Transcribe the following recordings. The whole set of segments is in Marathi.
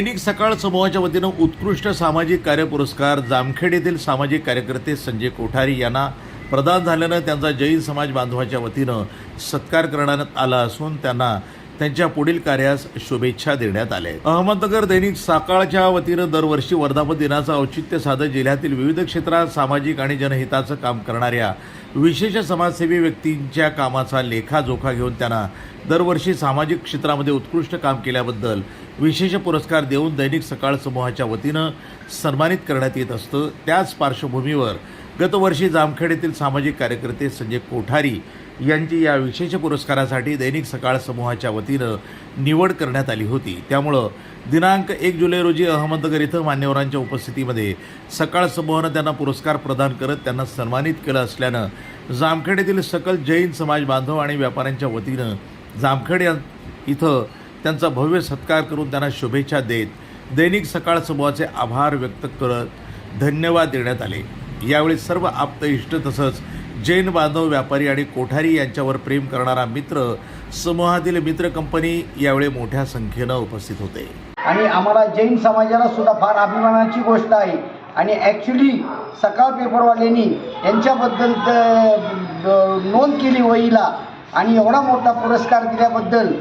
दैनिक सकाळ समूहाच्या वतीनं उत्कृष्ट सामाजिक कार्य पुरस्कार जामखेड येथील सामाजिक कार्यकर्ते संजय कोठारी यांना प्रदान झाल्यानं त्यांचा जैन समाज बांधवाच्या वतीनं सत्कार करण्यात आला असून त्यांना त्यांच्या पुढील कार्यास शुभेच्छा देण्यात आल्या अहमदनगर दैनिक सकाळच्या वतीनं दरवर्षी वर्धापन दिनाचं औचित्य साधत जिल्ह्यातील विविध क्षेत्रात सामाजिक आणि जनहिताचं काम करणाऱ्या विशेष समाजसेवी व्यक्तींच्या कामाचा लेखाजोखा घेऊन त्यांना दरवर्षी सामाजिक क्षेत्रामध्ये उत्कृष्ट काम केल्याबद्दल विशेष पुरस्कार देऊन दैनिक सकाळ समूहाच्या वतीनं सन्मानित करण्यात येत असतं. त्याच पार्श्वभूमीवर गतवर्षी जामखेड येथील सामाजिक कार्यकर्ते संजय कोठारी यांची या विशेष पुरस्कारासाठी दैनिक सकाळ समूहाच्या वतीनं निवड करण्यात आली होती. त्यामुळं दिनांक एक जुलै रोजी अहमदनगर इथं मान्यवरांच्या उपस्थितीमध्ये सकाळ समूहानं त्यांना पुरस्कार प्रदान करत त्यांना सन्मानित केलं असल्यानं जामखेड येथील सकल जैन समाज बांधव आणि व्यापाऱ्यांच्या वतीनं जामखेड या इथं त्यांचा भव्य सत्कार करून त्यांना शुभेच्छा देत दैनिक सकाळ समूहाचे आभार व्यक्त करत धन्यवाद देण्यात आले. यावेळी सर्व आप्त इष्ट तसंच जैन बांधव व्यापारी आणि कोठारी यांच्यावर प्रेम करणारा मित्र समूहातील मित्र कंपनी यावेळी मोठ्या संख्येनं उपस्थित होते. आणि आम्हाला जैन समाजाला सुद्धा फार अभिमानाची गोष्ट आहे. आणि ॲक्च्युली सकाळ पेपरवाल्यांनी यांच्याबद्दल नोंद केली वहीला आणि एवढा मोठा पुरस्कार दिल्याबद्दल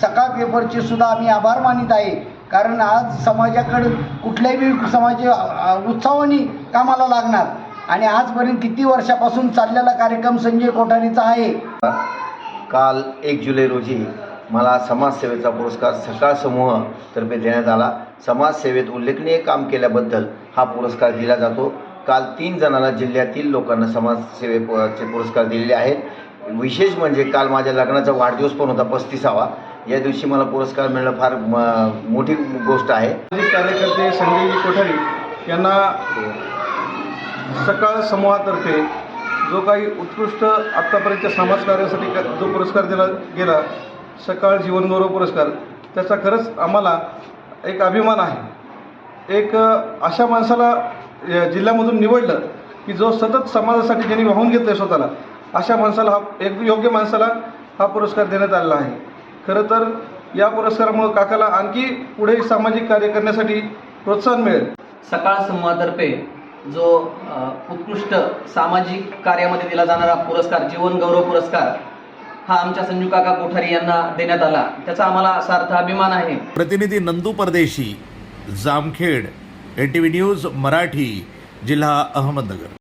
सकाळ पेपरचे सुद्धा आम्ही आभार मानित आहे. कारण आज समाजाकडे कुठल्याही समाज उत्साहाने कामाला लागणार. आणि आजपर्यंत किती वर्षापासून चाललेला कार्यक्रम संजय कोठारीचा आहे? काल एक जुलै रोजी मला समाजसेवेचा पुरस्कार सकाळ समूहातर्फे देण्यात आला. समाजसेवेत उल्लेखनीय काम केल्याबद्दल हा पुरस्कार दिला जातो. काल तीन जणांना जिल्ह्यातील लोकांना समाजसेवेचे पुरस्कार दिलेले आहेत. विशेष म्हणजे काल माझ्या लग्नाचा वाढदिवस पण होता पस्तीसावा. या दिवशी मला पुरस्कार मिळणं फार म- मोठी गोष्ट आहे. कार्यकर्ते संजयजी कोठारी यांना सकाळ समूहातर्फे जो काही उत्कृष्ट आत्तापर्यंतच्या समाजकार्यासाठी जो पुरस्कार दिला गेला सकाळ जीवनगौरव पुरस्कार. त्याचा खरंच आम्हाला एक अभिमान आहे. एक अशा माणसाला या जिल्ह्यामधून निवडलं की जो सतत समाजासाठी ज्यांनी वाहून घेतलं आहे स्वतःला अशा माणसाला हा एक योग्य माणसाला हा पुरस्कार देण्यात आलेला आहे. खरं तर या पुरस्कारामुळं काकाला आणखी पुढे सामाजिक कार्य करण्यासाठी प्रोत्साहन मिळेल. सकाळ समूहातर्फे जो उत्कृष्ट सामाजिक कार्यामध्ये दिला जाणारा पुरस्कार जीवन गौरव पुरस्कार हा आमच्या संजू काका कोठारी यांना देण्यात आला. त्याचा आम्हाला सार्थ अभिमान आहे. प्रतिनिधी नंदू परदेशी जामखेड एटीव्ही न्यूज मराठी जिल्हा अहमदनगर.